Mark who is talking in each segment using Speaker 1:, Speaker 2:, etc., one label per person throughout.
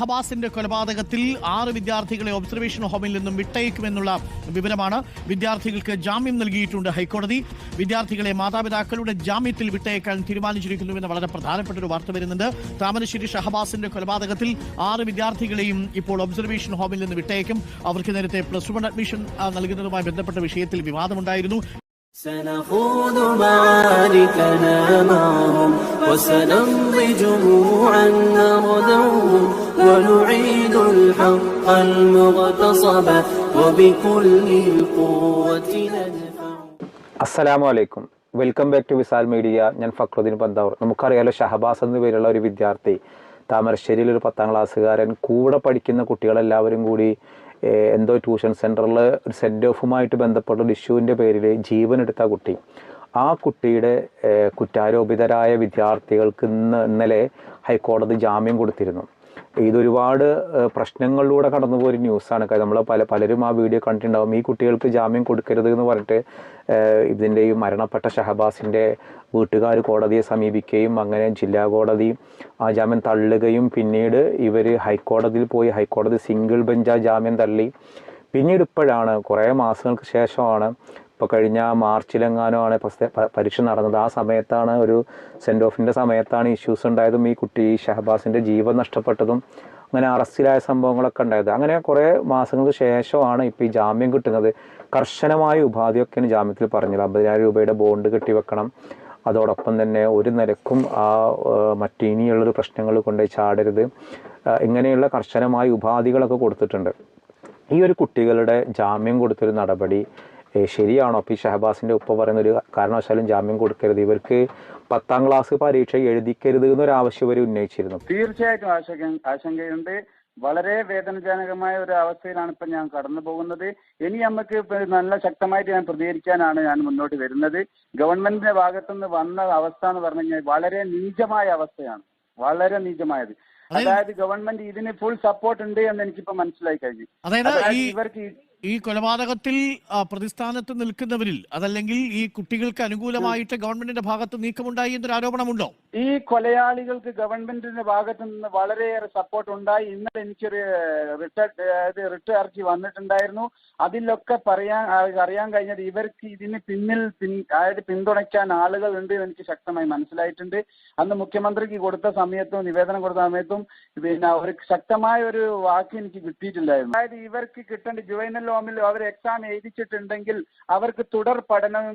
Speaker 1: ഷഹബാസിന്റെ കൊലപാതകത്തിൽ ആറ് വിദ്യാർത്ഥികളെ ഒബ്സർവേഷൻ ഹോമിൽ നിന്നും വിട്ടയക്കുമെന്നുള്ള വിവരമാണ് വിദ്യാർത്ഥികൾക്ക് ജാമ്യം നൽകിയിട്ടുണ്ട് ഹൈക്കോടതി. വിദ്യാർത്ഥികളെ മാതാപിതാക്കളുടെ ജാമ്യത്തിൽ വിട്ടയക്കാൻ തീരുമാനിച്ചിരിക്കുന്നുവെന്ന് വളരെ പ്രധാനപ്പെട്ട ഒരു വാർത്ത വരുന്നുണ്ട്. താമരശ്ശേരി ഷഹബാസിന്റെ കൊലപാതകത്തിൽ ആറ് വിദ്യാർത്ഥികളെയും ഇപ്പോൾ ഒബ്സർവേഷൻ ഹോമിൽ നിന്ന് വിട്ടയക്കും. അവർക്ക് നേരത്തെ പ്ലസ് വൺ അഡ്മിഷൻ നൽകുന്നതുമായി ബന്ധപ്പെട്ട വിഷയത്തിൽ വിവാദമുണ്ടായിരുന്നു.
Speaker 2: سنخوض معاركنا معهم وسنمضي جموعا نردوهم ونعيد الحق المغتصب وبكل القوة ندفع
Speaker 3: അസ്സലാമു അലൈക്കും welcome back to Visal media ഞാൻ ഫക്രുദ്ദീൻ പന്താവൂർ നമുക്കറിയാലോ ഷഹബാസ് എന്ന പേരുള്ള ഒരു വിദ്യാർത്ഥി താമരശ്ശേരിയിൽ ഒരു പത്താം ക്ലാസ്സുകാരൻ കൂടെ പഠിക്കുന്ന കുട്ടികളെല്ലാവരും കൂടി ഏഹ്, എന്തോ ട്യൂഷൻ സെന്ററിൽ ഒരു സെറ്റ് ഓഫുമായിട്ട് ബന്ധപ്പെട്ട ഒരു ഇഷ്യൂവിന്റെ പേരിൽ ജീവനെടുത്ത കുട്ടി. ആ കുട്ടിയുടെ കുറ്റാരോപിതരായ വിദ്യാർത്ഥികൾക്ക് ഇന്ന് ഇന്നലെ ഹൈക്കോടതി ജാമ്യം കൊടുത്തിരുന്നു. ഇതൊരുപാട് പ്രശ്നങ്ങളിലൂടെ കടന്നുപോയ പോയൊരു ന്യൂസാണ് നമ്മൾ പല പലരും ആ വീഡിയോ കണ്ടിട്ടുണ്ടാവും. ഈ കുട്ടികൾക്ക് ജാമ്യം കൊടുക്കരുത് എന്ന് പറഞ്ഞിട്ട് ഇതിന്റെ ഈ മരണപ്പെട്ട ഷഹബാസിന്റെ വീട്ടുകാർ കോടതിയെ സമീപിക്കുകയും അങ്ങനെ ജില്ലാ കോടതി ആ ജാമ്യം തള്ളുകയും പിന്നീട് ഇവർ ഹൈക്കോടതിയിൽ പോയി ഹൈക്കോടതി സിംഗിൾ ബെഞ്ചാ ജാമ്യം തള്ളി. പിന്നീട് ഇപ്പോഴാണ് കുറേ മാസങ്ങൾക്ക് ശേഷമാണ് ഇപ്പോൾ കഴിഞ്ഞ മാർച്ചിലെങ്ങാനോ ആണ് പരീക്ഷ നടന്നത്. ആ സമയത്താണ് ഒരു സെൻഡ് ഓഫിന്റെ സമയത്താണ് ഇഷ്യൂസ് ഉണ്ടായതും ഈ കുട്ടി ഷഹബാസിന്റെ ജീവൻ നഷ്ടപ്പെട്ടതും അങ്ങനെ അറസ്റ്റിലായ സംഭവങ്ങളൊക്കെ ഉണ്ടായത്. അങ്ങനെ കുറേ മാസങ്ങൾക്ക് ശേഷമാണ് ഇപ്പോൾ ഈ ജാമ്യം കിട്ടുന്നത്. കർശനമായ ഉപാധിയൊക്കെയാണ് ജാമ്യത്തിൽ പറഞ്ഞത്. അമ്പതിനായിരം രൂപയുടെ ബോണ്ട് കെട്ടി വെക്കണം. അതോടൊപ്പം തന്നെ ഒരു നിരക്കും ആ മറ്റിനിയുള്ളൊരു പ്രശ്നങ്ങൾ കൊണ്ടുപോയി ചാടരുത്. ഇങ്ങനെയുള്ള കർശനമായ ഉപാധികളൊക്കെ കൊടുത്തിട്ടുണ്ട്. ഈ ഒരു കുട്ടികളുടെ ജാമ്യം കൊടുത്തൊരു നടപടി ശരിയാണോ? പി ഷഹബാസിന്റെ ഉപ്പ പറയുന്ന ഒരു കാരണവശാലും ജാമ്യം കൊടുക്കരുത്. ഇവർക്ക് പത്താം ക്ലാസ് പരീക്ഷ എഴുതിക്കരുത് എന്നൊരു ആവശ്യം ഇവർ ഉന്നയിച്ചിരുന്നു.
Speaker 4: തീർച്ചയായിട്ടും ആശങ്ക ആശങ്കയുണ്ട്. വളരെ വേദനജനകമായ ഒരു അവസ്ഥയിലാണ് ഇപ്പം ഞാൻ കടന്നു പോകുന്നത്. ഇനി നമുക്ക് നല്ല ശക്തമായിട്ട് ഞാൻ പ്രതികരിക്കാനാണ് ഞാൻ മുന്നോട്ട് വരുന്നത്. ഗവൺമെന്റിന്റെ ഭാഗത്തുനിന്ന് വന്ന അവസ്ഥ എന്ന് പറഞ്ഞു കഴിഞ്ഞാൽ വളരെ നീചമായ അവസ്ഥയാണ്. വളരെ നീചമായത്. അതായത് ഗവൺമെന്റ് ഇതിന് ഫുൾ സപ്പോർട്ട് ഉണ്ട് എന്ന് എനിക്കിപ്പോ മനസ്സിലായി കഴിഞ്ഞു. ഇവർക്ക് ഈ-
Speaker 1: കൊലപാതകത്തിൽ പ്രതിസ്ഥാനത്ത് നിൽക്കുന്നവരിൽ അതല്ലെങ്കിൽ ഈ കുട്ടികൾക്ക് അനുകൂലമായിട്ട് ഗവൺമെന്റിന്റെ ഭാഗത്ത് നീക്കമുണ്ടായി എന്നൊരു ആരോപണമുണ്ടോ
Speaker 4: ഈ കൊലയാളികൾക്ക് ഗവൺമെന്റിന്റെ ഭാഗത്ത് നിന്ന് വളരെയേറെ സപ്പോർട്ട് ഉണ്ടായി. ഇന്നലെ എനിക്കൊരു റിട്ട റിട്ട് ഹർജി വന്നിട്ടുണ്ടായിരുന്നു. അതിലൊക്കെ പറയാൻ അറിയാൻ കഴിഞ്ഞത് ഇവർക്ക് ഇതിന് പിന്നിൽ അതായത് പിന്തുണയ്ക്കാൻ ആളുകൾ ഉണ്ട് എന്ന് എനിക്ക് ശക്തമായി മനസ്സിലായിട്ടുണ്ട്. അന്ന് മുഖ്യമന്ത്രിക്ക് കൊടുത്ത സമയത്തും നിവേദനം കൊടുത്ത സമയത്തും പിന്നെ അവർക്ക് ശക്തമായ ഒരു വാക്ക് എനിക്ക് കിട്ടിയിട്ടില്ലായിരുന്നു അതായത് ഇവർക്ക് കിട്ടേണ്ട ജുവൈനൽ ലോമിൽ അവർ എക്സാം എഴുതിച്ചിട്ടുണ്ടെങ്കിൽ അവർക്ക് തുടർ പഠനം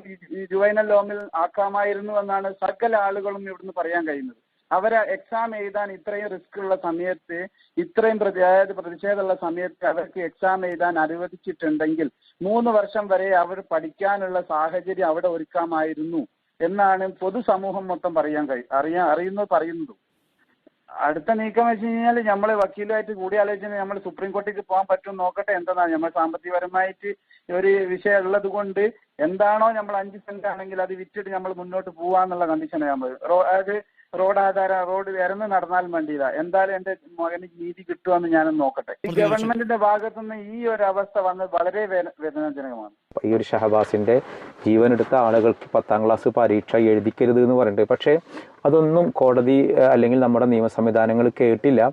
Speaker 4: ജുവൈനൽ ലോമിൽ ആക്കാമായിരുന്നു എന്നാണ് സകല ആളുകളും ഇവിടുന്ന് പറയാൻ കഴിയുന്നത്. അവരെ എക്സാം എഴുതാൻ ഇത്രയും റിസ്ക് ഉള്ള സമയത്ത് ഇത്രയും പ്രതി അതായത് പ്രതിഷേധമുള്ള സമയത്ത് അവർക്ക് എക്സാം എഴുതാൻ അനുവദിച്ചിട്ടുണ്ടെങ്കിൽ മൂന്ന് വർഷം വരെ അവർ പഠിക്കാനുള്ള സാഹചര്യം അവിടെ ഒരുക്കാമായിരുന്നു എന്നാണ് പൊതുസമൂഹം മൊത്തം പറയാൻ കഴിയും അറിയാൻ അറിയുന്നത് പറയുന്നതും. അടുത്ത നീക്കം വെച്ച് കഴിഞ്ഞാൽ നമ്മൾ വക്കീലുമായിട്ട് കൂടിയാലോചന നമ്മൾ സുപ്രീം കോടതിക്ക് പോകാൻ പറ്റും നോക്കട്ടെ. എന്താണ് നമ്മൾ സാമ്പത്തികപരമായിട്ട് ഒരു വിഷയം ഉള്ളത് കൊണ്ട് എന്താണോ നമ്മൾ അഞ്ച് സെന്റ് ആണെങ്കിൽ അത് വിറ്റിട്ട് നമ്മൾ മുന്നോട്ട് പോവാന്നുള്ള കണ്ടീഷനാണ് നമ്മൾ അതായത് റോഡ് ആധാര റോഡ് ഇറന്ന് നടന്നാൽ വേണ്ടിയതാ എന്തായാലും എന്റെ മകന് നീതി കിട്ടുമെന്ന് ഞാൻ നോക്കട്ടെ. ഈ. ഗവൺമെന്റിന്റെ ഭാഗത്തുനിന്ന് ഈ ഒരു അവസ്ഥ വന്നത് വളരെ വേദ- വേദനാജനകമാണ്.
Speaker 3: ഈ ഒരു ഷഹബാസിന്റെ ജീവനെടുത്ത ആളുകൾക്ക് പത്താം ക്ലാസ് പരീക്ഷ എഴുതിക്കരുത് എന്ന് പറയുന്നുണ്ട് പക്ഷേ അതൊന്നും കോടതി അല്ലെങ്കിൽ നമ്മുടെ നിയമ സംവിധാനങ്ങൾ കേട്ടില്ല.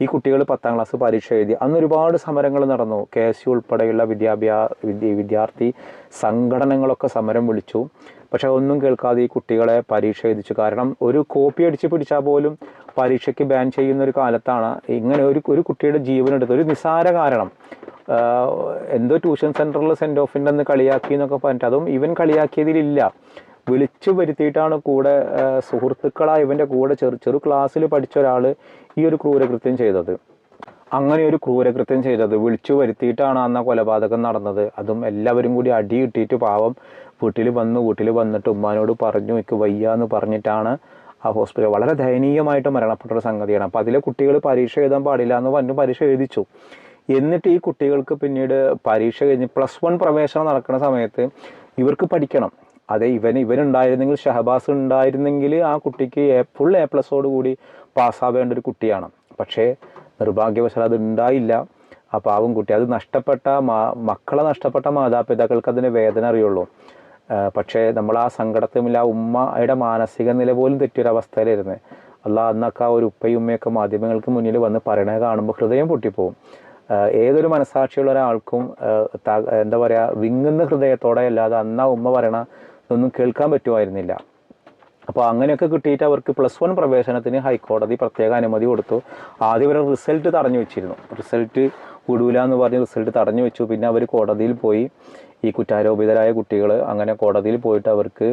Speaker 3: ഈ കുട്ടികൾ പത്താം ക്ലാസ് പരീക്ഷ എഴുതി. അന്ന് ഒരുപാട് സമരങ്ങൾ നടന്നു. കെ എസ് യു ഉൾപ്പെടെയുള്ള വിദ്യാഭ്യാസ വിദ്യാർത്ഥി സംഘടനകളൊക്കെ സമരം വിളിച്ചു. പക്ഷെ ഒന്നും കേൾക്കാതെ ഈ കുട്ടികളെ പരീക്ഷ എഴുതിച്ചു. കാരണം ഒരു കോപ്പി അടിച്ച് പിടിച്ചാൽ പോലും പരീക്ഷയ്ക്ക് ബാൻ ചെയ്യുന്ന ഒരു കാലത്താണ് ഇങ്ങനെ ഒരു ഒരു കുട്ടിയുടെ ജീവനെടുത്ത് ഒരു നിസ്സാര കാരണം. എന്തോ ട്യൂഷൻ സെന്ററിൽ സെന്റ് ഓഫിന്റെ അന്ന് കളിയാക്കി എന്നൊക്കെ പറഞ്ഞിട്ട് അതും ഇവൻ കളിയാക്കിയതിലില്ല. വിളിച്ചു വരുത്തിയിട്ടാണ് കൂടെ സുഹൃത്തുക്കളായ ഇവന്റെ കൂടെ ചെറു ചെറു ക്ലാസ്സിൽ പഠിച്ച ഒരാൾ ഈ ഒരു ക്രൂരകൃത്യം ചെയ്തത്. അങ്ങനെ ഒരു ക്രൂരകൃത്യം ചെയ്തത്. വിളിച്ചു വരുത്തിയിട്ടാണ് അന്ന് കൊലപാതകം നടന്നത്. അതും എല്ലാവരും കൂടി അടി കിട്ടിയിട്ട് പാവം വീട്ടിൽ വന്നു. വീട്ടിൽ വന്നിട്ട് ഉമ്മാനോട് പറഞ്ഞു എനിക്ക് വയ്യ എന്ന് പറഞ്ഞിട്ടാണ് ആ ഹോസ്പിറ്റൽ. വളരെ ദയനീയമായിട്ട് മരണപ്പെട്ട ഒരു സംഗതിയാണ്. അപ്പോൾ അതിലെ കുട്ടികൾ പരീക്ഷ എഴുതാൻ പാടില്ല എന്ന് പറഞ്ഞു പരീക്ഷ എഴുതിച്ചു. എന്നിട്ട് ഈ കുട്ടികൾക്ക് പിന്നീട് പരീക്ഷ കഴിഞ്ഞ് പ്ലസ് വൺ പ്രവേശനം നടക്കുന്ന സമയത്ത് ഇവർക്ക് പഠിക്കണം. അതെ ഇവൻ ഇവനുണ്ടായിരുന്നെങ്കിൽ ഷഹബാസ് ഉണ്ടായിരുന്നെങ്കിൽ ആ കുട്ടിക്ക് ഫുൾ എ പ്ലസോട് കൂടി പാസ്സാവേണ്ട ഒരു കുട്ടിയാണ്. പക്ഷേ നിർഭാഗ്യവശാൽ അതുണ്ടായില്ല ആ പാവം കുട്ടി അത് നഷ്ടപ്പെട്ട മാ മക്കളെ നഷ്ടപ്പെട്ട മാതാപിതാക്കൾക്ക് അതിന്റെ വേദന അറിയുള്ളൂ. പക്ഷേ നമ്മൾ ആ സങ്കടത്തുമില്ല ആ ഉമ്മയുടെ മാനസിക നില പോലും തെറ്റിയൊരവസ്ഥയിലായിരുന്നു. അല്ല അന്നൊക്കെ ആ ഒരു ഉപ്പയും ഉമ്മയൊക്കെ മാധ്യമങ്ങൾക്ക് മുന്നിൽ വന്ന് പറയണത് കാണുമ്പോൾ ഹൃദയം പൊട്ടിപ്പോവും. ഏതൊരു മനസാക്ഷിയുള്ള ഒരാൾക്കും എന്താ പറയുക വിങ്ങുന്ന ഹൃദയത്തോടെ അല്ലാതെ അന്ന് ഉമ്മ പറയണ ഒന്നും കേൾക്കാൻ പറ്റുമായിരുന്നില്ല. അപ്പോൾ അങ്ങനെയൊക്കെ കിട്ടിയിട്ട് അവർക്ക് പ്ലസ് വൺ പ്രവേശനത്തിന് ഹൈക്കോടതി പ്രത്യേക അനുമതി കൊടുത്തു. ആദ്യം ഒരു റിസൾട്ട് തടഞ്ഞു വെച്ചിരുന്നു. റിസൾട്ട് വിടൂല എന്ന് പറഞ്ഞ് റിസൾട്ട് തടഞ്ഞു വെച്ചു. പിന്നെ അവർ കോടതിയിൽ പോയി. ഈ കുറ്റാരോപിതരായ കുട്ടികൾ അങ്ങനെ കോടതിയിൽ പോയിട്ട് അവർക്ക്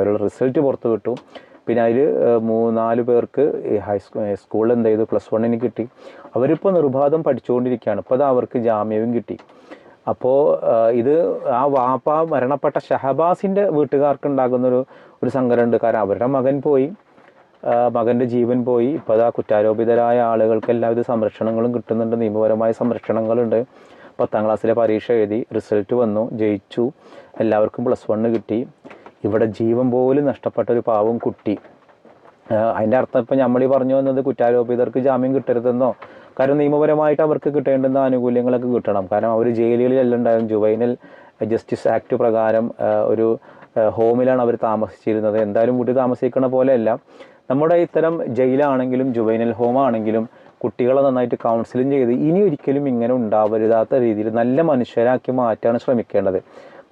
Speaker 3: അവരുടെ റിസൾട്ട് പുറത്തു കിട്ടും പിന്നെ അതിൽ മൂന്നാൽ പേർക്ക് ഹൈസ്കൂ സ്കൂളിൽ എന്ത് ചെയ്തു? പ്ലസ് വണ്ണിന് കിട്ടി. അവരിപ്പോൾ നിർബാധം പഠിച്ചുകൊണ്ടിരിക്കുകയാണ്. ഇപ്പോൾ അത് അവർക്ക് ജാമ്യവും കിട്ടി. അപ്പോൾ ഇത് ആ വാപ്പ മരണപ്പെട്ട ഷഹബാസിന്റെ വീട്ടുകാർക്ക് ഉണ്ടാകുന്നൊരു ഒരു സങ്കടമുണ്ട്. കാരണം അവരുടെ മകൻ പോയി മകന്റെ ജീവൻ പോയി. ഇപ്പോൾ ആ കുറ്റാരോപിതരായ ആളുകൾക്ക് എല്ലാവിധ സംരക്ഷണങ്ങളും കിട്ടുന്നുണ്ട്. നിയമപരമായ സംരക്ഷണങ്ങളുണ്ട്. പത്താം ക്ലാസ്സിലെ പരീക്ഷ എഴുതി റിസൾട്ട് വന്നു ജയിച്ചു. എല്ലാവർക്കും പ്ലസ് വണ്ണ് കിട്ടി. ഇവിടെ ജീവൻ പോലും നഷ്ടപ്പെട്ട ഒരു പാവം കുട്ടി. അതിന്റെ അർത്ഥം ഇപ്പം നമ്മൾ ഈ പറഞ്ഞു വന്നത് കുറ്റാരോപിതർക്ക് ജാമ്യം കിട്ടരുതെന്നോ കാരണം നിയമപരമായിട്ട് അവർക്ക് കിട്ടേണ്ടുന്ന ആനുകൂല്യങ്ങളൊക്കെ കിട്ടണം. കാരണം അവർ ജയിലുകളിലല്ല ഉണ്ടായാലും ജുവൈനൽ ജസ്റ്റിസ് ആക്ട് പ്രകാരം ഒരു ഹോമിലാണ് അവർ താമസിച്ചിരുന്നത്. എന്തായാലും വീട്ടിൽ താമസിക്കണ പോലെയല്ല. നമ്മുടെ ഇത്തരം ജയിലാണെങ്കിലും ജുവൈനൽ ഹോം ആണെങ്കിലും കുട്ടികളെ നന്നായിട്ട് കൗൺസിലിംഗ് ചെയ്ത് ഇനി ഒരിക്കലും ഇങ്ങനെ ഉണ്ടാവരുതാത്ത രീതിയിൽ നല്ല മനുഷ്യരാക്കി മാറ്റാണ് ശ്രമിക്കേണ്ടത്.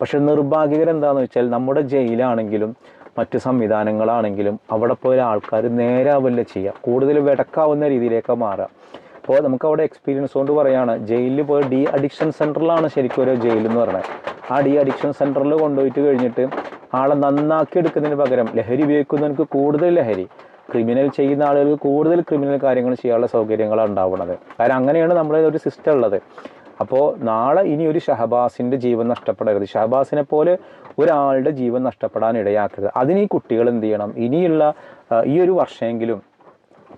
Speaker 3: പക്ഷെ നിർഭാഗ്യകരം എന്താണെന്ന് വെച്ചാൽ നമ്മുടെ ജയിലാണെങ്കിലും മറ്റു സംവിധാനങ്ങളാണെങ്കിലും അവിടെ പോയ ആൾക്കാർ നേരാവല്ല ചെയ്യുക കൂടുതൽ വിടക്കാവുന്ന രീതിയിലേക്ക് മാറുക അപ്പോൾ നമുക്ക് അവിടെ എക്സ്പീരിയൻസ് കൊണ്ട് പറയുകയാണ് ജയിലിൽ പോയി ഡി അഡിക്ഷൻ സെന്ററിലാണ് ശരിക്കും ഒരു ജയിൽ എന്ന് പറയുന്നത്. ആ ഡി അഡിക്ഷൻ സെന്ററിൽ കൊണ്ടുപോയിട്ട് കഴിഞ്ഞിട്ട് ആളെ നന്നാക്കി എടുക്കുന്നതിന് പകരം ലഹരി ഉപയോഗിക്കുന്നവർക്ക് കൂടുതൽ ലഹരി ക്രിമിനൽ ചെയ്യുന്ന ആളുകൾക്ക് കൂടുതൽ ക്രിമിനൽ കാര്യങ്ങൾ ചെയ്യാനുള്ള സൗകര്യങ്ങളാണ് ഉണ്ടാവുന്നത്. കാരണം അങ്ങനെയാണ് നമ്മുടെ ഒരു സിസ്റ്റം ഉള്ളത്. അപ്പോൾ നാളെ ഇനി ഒരു ഷഹബാസിന്റെ ജീവൻ നഷ്ടപ്പെടരുത്. ഷഹബാസിനെ പോലെ ഒരാളുടെ ജീവൻ നഷ്ടപ്പെടാൻ ഇടയാക്കരുത്. അതിന് ഈ കുട്ടികൾ എന്ത് ചെയ്യണം? ഇനിയുള്ള ഈ ഒരു വർഷമെങ്കിലും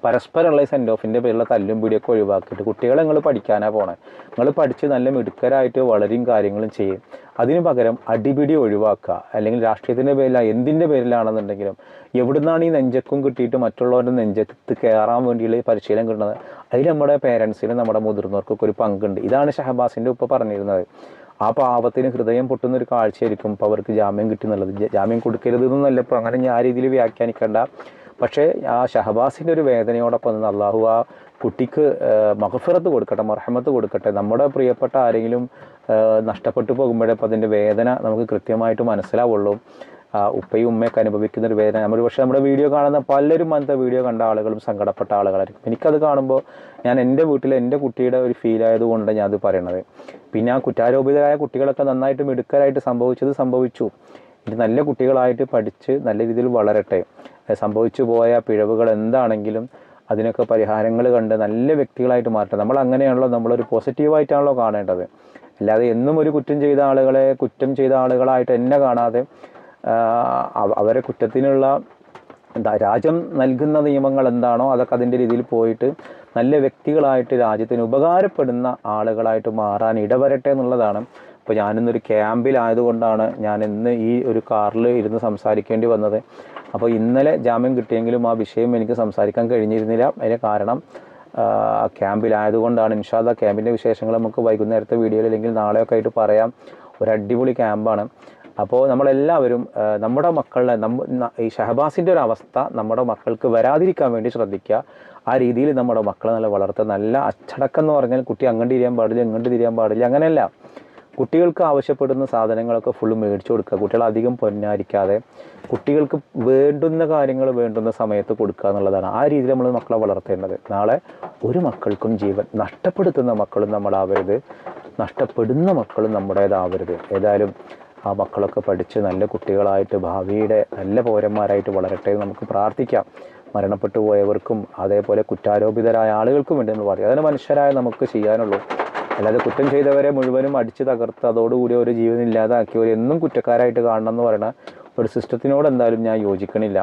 Speaker 3: പരസ്പരമുള്ള ഈ സെൻഡ് ഓഫിന്റെ പേരിലുള്ള തല്ലും പിടിയൊക്കെ ഒഴിവാക്കിയിട്ട് കുട്ടികളെ നിങ്ങൾ പഠിക്കാനാണ് പോണേ. നിങ്ങൾ പഠിച്ച് നല്ല മിടുക്കരായിട്ട് വളരെയും കാര്യങ്ങളും ചെയ്യും. അതിന് പകരം അടിപിടി ഒഴിവാക്കുക. അല്ലെങ്കിൽ രാഷ്ട്രീയത്തിന്റെ പേരില എന്തിന്റെ പേരിലാണെന്നുണ്ടെങ്കിലും എവിടുന്നാണ് ഈ നെഞ്ചക്കും കിട്ടിയിട്ട് മറ്റുള്ളവരുടെ നെഞ്ചത്ത് കയറാൻ വേണ്ടിയുള്ള ഈ പരിശീലനം കിട്ടുന്നത്? അതിൽ നമ്മുടെ പേരൻസിനും നമ്മുടെ മുതിർന്നവർക്കൊക്കെ ഒരു പങ്കുണ്ട്. ഇതാണ് ഷഹബാസിന്റെ ഉപ്പ പറഞ്ഞിരുന്നത്. ആ പാവത്തിന് ഹൃദയം പൊട്ടുന്ന ഒരു കാഴ്ചയായിരിക്കും ഇപ്പോൾ അവർക്ക് ജാമ്യം കിട്ടുന്നുള്ളത് എന്നുള്ളത്. ജാമ്യം കൊടുക്കരുത് എന്നല്ല ഇപ്പോൾ അങ്ങനെ ഞാൻ ആ രീതിയിൽ വ്യാഖ്യാനിക്കേണ്ട. പക്ഷേ ആ ഷഹബാസിന്റെ ഒരു വേദനയോടൊപ്പം നിന്ന് അള്ളാഹു ആ കുട്ടിക്ക് മഹഫിറത്ത് കൊടുക്കട്ടെ മർഹമത്ത് കൊടുക്കട്ടെ നമ്മുടെ പ്രിയപ്പെട്ട ആരെങ്കിലും നഷ്ടപ്പെട്ടു പോകുമ്പോഴേ അപ്പോൾ അതിന്റെ വേദന നമുക്ക് കൃത്യമായിട്ട് മനസ്സിലാവുള്ളൂ. ഉപ്പയും ഉമ്മയൊക്കെ അനുഭവിക്കുന്ന ഒരു വേദന. നമ്മൾ പക്ഷേ നമ്മുടെ വീഡിയോ കാണുന്ന പലരും അന്നത്തെ വീഡിയോ കണ്ട ആളുകളും സങ്കടപ്പെട്ട ആളുകളായിരിക്കും. എനിക്കത് കാണുമ്പോൾ ഞാൻ എന്റെ വീട്ടിൽ എന്റെ കുട്ടിയുടെ ഒരു ഫീൽ ആയതുകൊണ്ട് ഞാൻ അത് പറയണത്. പിന്നെ ആ കുറ്റാരോപിതരായ കുട്ടികളൊക്കെ നന്നായിട്ട് മിടുക്കരായിട്ട് സംഭവിച്ചത് സംഭവിച്ചു. ഇത് നല്ല കുട്ടികളായിട്ട് പഠിച്ച് നല്ല രീതിയിൽ വളരട്ടെ. സംഭവിച്ചു പോയ പിഴവുകൾ എന്താണെങ്കിലും അതിനൊക്കെ പരിഹാരങ്ങൾ കണ്ട് നല്ല വ്യക്തികളായിട്ട് മാറ്റണം നമ്മൾ അങ്ങനെയാണല്ലോ നമ്മളൊരു പോസിറ്റീവായിട്ടാണല്ലോ കാണേണ്ടത്. അല്ലാതെ എന്നും ഒരു കുറ്റം ചെയ്ത ആളുകളെ കുറ്റം ചെയ്ത ആളുകളായിട്ട് എന്നെ കാണാതെ അവരെ കുറ്റത്തിനുള്ള എന്താ രാജ്യം നൽകുന്ന നിയമങ്ങൾ എന്താണോ അതൊക്കെ അതിന്റെ രീതിയിൽ പോയിട്ട് നല്ല വ്യക്തികളായിട്ട് രാജ്യത്തിന് ഉപകാരപ്പെടുന്ന ആളുകളായിട്ട് മാറാൻ ഇടവരട്ടെ എന്നുള്ളതാണ്. അപ്പോൾ ഞാനിന്നൊരു ക്യാമ്പിലായതുകൊണ്ടാണ് ഞാൻ ഇന്ന് ഈ ഒരു കാറിൽ ഇരുന്ന് സംസാരിക്കേണ്ടി വന്നത്. അപ്പോൾ ഇന്നലെ ജാമ്യം കിട്ടിയെങ്കിലും ആ വിഷയം എനിക്ക് സംസാരിക്കാൻ കഴിഞ്ഞിരുന്നില്ല. അതിന് കാരണം ക്യാമ്പിലായതുകൊണ്ടാണ്. ഇൻഷാദ ക്യാമ്പിന്റെ വിശേഷങ്ങൾ നമുക്ക് വൈകുന്നേരത്തെ വീഡിയോയിൽ അല്ലെങ്കിൽ നാളെയൊക്കെ ആയിട്ട് പറയാം. ഒരു അടിപൊളി ക്യാമ്പാണ്. അപ്പോൾ നമ്മളെല്ലാവരും നമ്മുടെ മക്കളുടെ നമ്മ ഈ ഷഹബാസിന്റെ ഒരു അവസ്ഥ നമ്മുടെ മക്കൾക്ക് വരാതിരിക്കാൻ വേണ്ടി ശ്രദ്ധിക്കുക. ആ രീതിയിൽ നമ്മുടെ മക്കളെ നല്ല വളർത്തുക. നല്ല അച്ചടക്കം എന്ന് പറഞ്ഞാൽ കുട്ടി അങ്ങോട്ട് തിരിയാൻ പാടില്ല ഇങ്ങോട്ട് തിരിയാൻ പാടില്ല അങ്ങനെയല്ല. കുട്ടികൾക്ക് ആവശ്യപ്പെടുന്ന സാധനങ്ങളൊക്കെ ഫുള്ള് മേടിച്ചു കൊടുക്കുക. കുട്ടികൾ അധികം പൊന്നാരിക്കാതെ കുട്ടികൾക്ക് വേണ്ടുന്ന കാര്യങ്ങൾ വേണ്ടുന്ന സമയത്ത് കൊടുക്കുക എന്നുള്ളതാണ്. ആ രീതിയിൽ നമ്മൾ മക്കളെ വളർത്തേണ്ടത്. നാളെ ഒരു മക്കൾക്കും ജീവൻ നഷ്ടപ്പെടുത്തുന്ന മക്കളും നമ്മളാവരുത് നഷ്ടപ്പെടുന്ന മക്കളും നമ്മുടേതാവരുത്. ഏതായാലും ആ മക്കളൊക്കെ പഠിച്ച് നല്ല കുട്ടികളായിട്ട് ഭാവിയുടെ നല്ല പൗരന്മാരായിട്ട് വളരട്ടെ എന്ന് നമുക്ക് പ്രാർത്ഥിക്കാം. മരണപ്പെട്ടു പോയവർക്കും അതേപോലെ കുറ്റാരോപിതരായ ആളുകൾക്കും വേണ്ടി നമ്മൾ പറയും അതിന് മനുഷ്യരായ നമുക്ക് ചെയ്യാനുള്ളൂ. അല്ലാതെ കുറ്റം ചെയ്തവരെ മുഴുവനും അടിച്ച് തകർത്ത് അതോടുകൂടി ഒരു ജീവൻ ഇല്ലാതാക്കിയവർ എന്നും കുറ്റക്കാരായിട്ട് കാണണം എന്ന് പറയുന്ന ഒരു സിസ്റ്റത്തിനോട് എന്തായാലും ഞാൻ യോജിക്കണില്ല.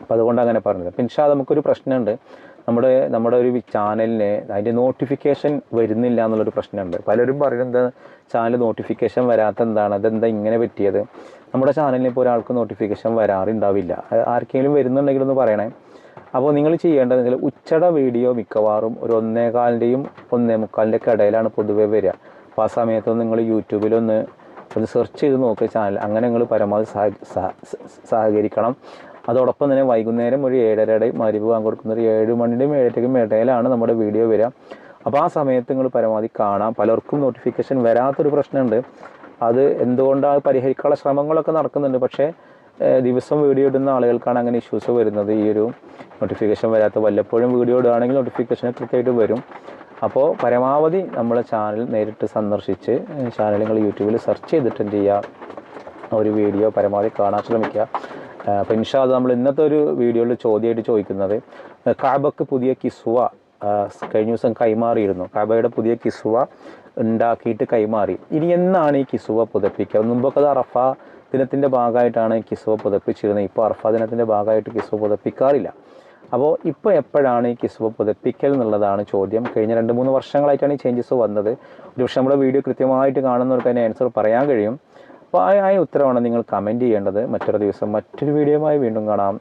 Speaker 3: അപ്പം അതുകൊണ്ട് അങ്ങനെ പറഞ്ഞത്. പിന്നെ നമുക്കൊരു പ്രശ്നമുണ്ട്. നമ്മുടെ നമ്മുടെ ഒരു ചാനലിന് അതിന്റെ നോട്ടിഫിക്കേഷൻ വരുന്നില്ല എന്നുള്ളൊരു പ്രശ്നമുണ്ട്. പലരും പറയുന്നത് ചാനൽ നോട്ടിഫിക്കേഷൻ വരാത്ത എന്താണ്? അതെന്താ ഇങ്ങനെ പറ്റിയത്? നമ്മുടെ ചാനലിന് ഇപ്പോൾ ഒരാൾക്ക് നോട്ടിഫിക്കേഷൻ വരാറുണ്ടാവില്ല. ആർക്കെങ്കിലും വരുന്നുണ്ടെങ്കിൽ ഒന്ന് പറയണേ. അപ്പോൾ നിങ്ങൾ ചെയ്യേണ്ടതെങ്കിൽ ഉച്ചട വീഡിയോ മിക്കവാറും ഒരു ഒന്നേകാലിന്റെയും ഒന്നേ മുക്കാലിന്റെ ഒക്കെ ഇടയിലാണ് പൊതുവേ വരിക. അപ്പോൾ ആ സമയത്ത് നിങ്ങൾ യൂട്യൂബിലൊന്ന് ഒന്ന് സെർച്ച് ചെയ്ത് നോക്കുക ചാനൽ അങ്ങനെ നിങ്ങൾ പരമാവധി സഹ- സഹ- സഹകരിക്കണം. അതോടൊപ്പം തന്നെ വൈകുന്നേരം ഒരു ഏഴരയുടെയും മരിവ് വാങ്ങി കൊടുക്കുന്ന ഒരു ഏഴ് മണിയുടെയും ഏഴരയ്ക്കും ഇടയിലാണ് നമ്മുടെ വീഡിയോ വരിക. അപ്പോൾ ആ സമയത്ത് നിങ്ങൾ പരമാവധി കാണാം. പലർക്കും നോട്ടിഫിക്കേഷൻ വരാത്തൊരു പ്രശ്നമുണ്ട്. അത് എന്തുകൊണ്ടാണ് പരിഹരിക്കാനുള്ള ശ്രമങ്ങളൊക്കെ നടക്കുന്നുണ്ട്. പക്ഷേ ദിവസം വീഡിയോ ഇടുന്ന ആളുകൾക്കാണ് അങ്ങനെ ഇഷ്യൂസ് വരുന്നത്. ഈ ഒരു നോട്ടിഫിക്കേഷൻ വരാത്ത വല്ലപ്പോഴും വീഡിയോ ഇടുകയാണെങ്കിൽ നോട്ടിഫിക്കേഷൻ കൃത്യമായിട്ട് വരും. അപ്പോൾ പരമാവധി നമ്മളെ ചാനൽ നേരിട്ട് സന്ദർശിച്ച് നിങ്ങൾ യൂട്യൂബിൽ സെർച്ച് ചെയ്തിട്ട് എന്ത് ചെയ്യുക ഒരു വീഡിയോ പരമാവധി കാണാൻ ശ്രമിക്കുക. അപ്പോൾ ഇൻഷാദ് നമ്മൾ ഇന്നത്തെ ഒരു വീഡിയോയിൽ ചോദ്യമായിട്ട് ചോദിക്കുന്നത് കാബക്ക് പുതിയ കിസ്വ കഴിഞ്ഞ ദിവസം കൈമാറിയിരുന്നു. കാബയുടെ പുതിയ കിസ്വ ഉണ്ടാക്കിയിട്ട് കൈമാറി. ഇനി എന്നാണ് ഈ കിസുവ പുതപ്പിക്കുക? മുമ്പൊക്കെ അത് അറഫ ദിനത്തിന്റെ ഭാഗമായിട്ടാണ് കിസ്വ പുതപ്പിച്ചിരുന്നത്. ഇപ്പോൾ അർഫ ദിനത്തിന്റെ ഭാഗമായിട്ട് കിസ്വ പുതപ്പിക്കാറില്ല. അപ്പോൾ ഇപ്പോൾ എപ്പോഴാണ് ഈ കിസ്വ പുതപ്പിക്കൽ എന്നുള്ളതാണ് ചോദ്യം. കഴിഞ്ഞ രണ്ട് മൂന്ന് വർഷങ്ങളായിട്ടാണ് ഈ ചേഞ്ചസ് വന്നത്. ഒരുപക്ഷെ നമ്മുടെ വീഡിയോ കൃത്യമായിട്ട് കാണുന്നവർക്ക് അതിന് ആൻസർ പറയാൻ കഴിയും. അപ്പോൾ ആ ഉത്തരവാണ് നിങ്ങൾ കമന്റ് ചെയ്യേണ്ടത്. മറ്റൊരു ദിവസം മറ്റൊരു വീഡിയോയുമായി വീണ്ടും കാണാം.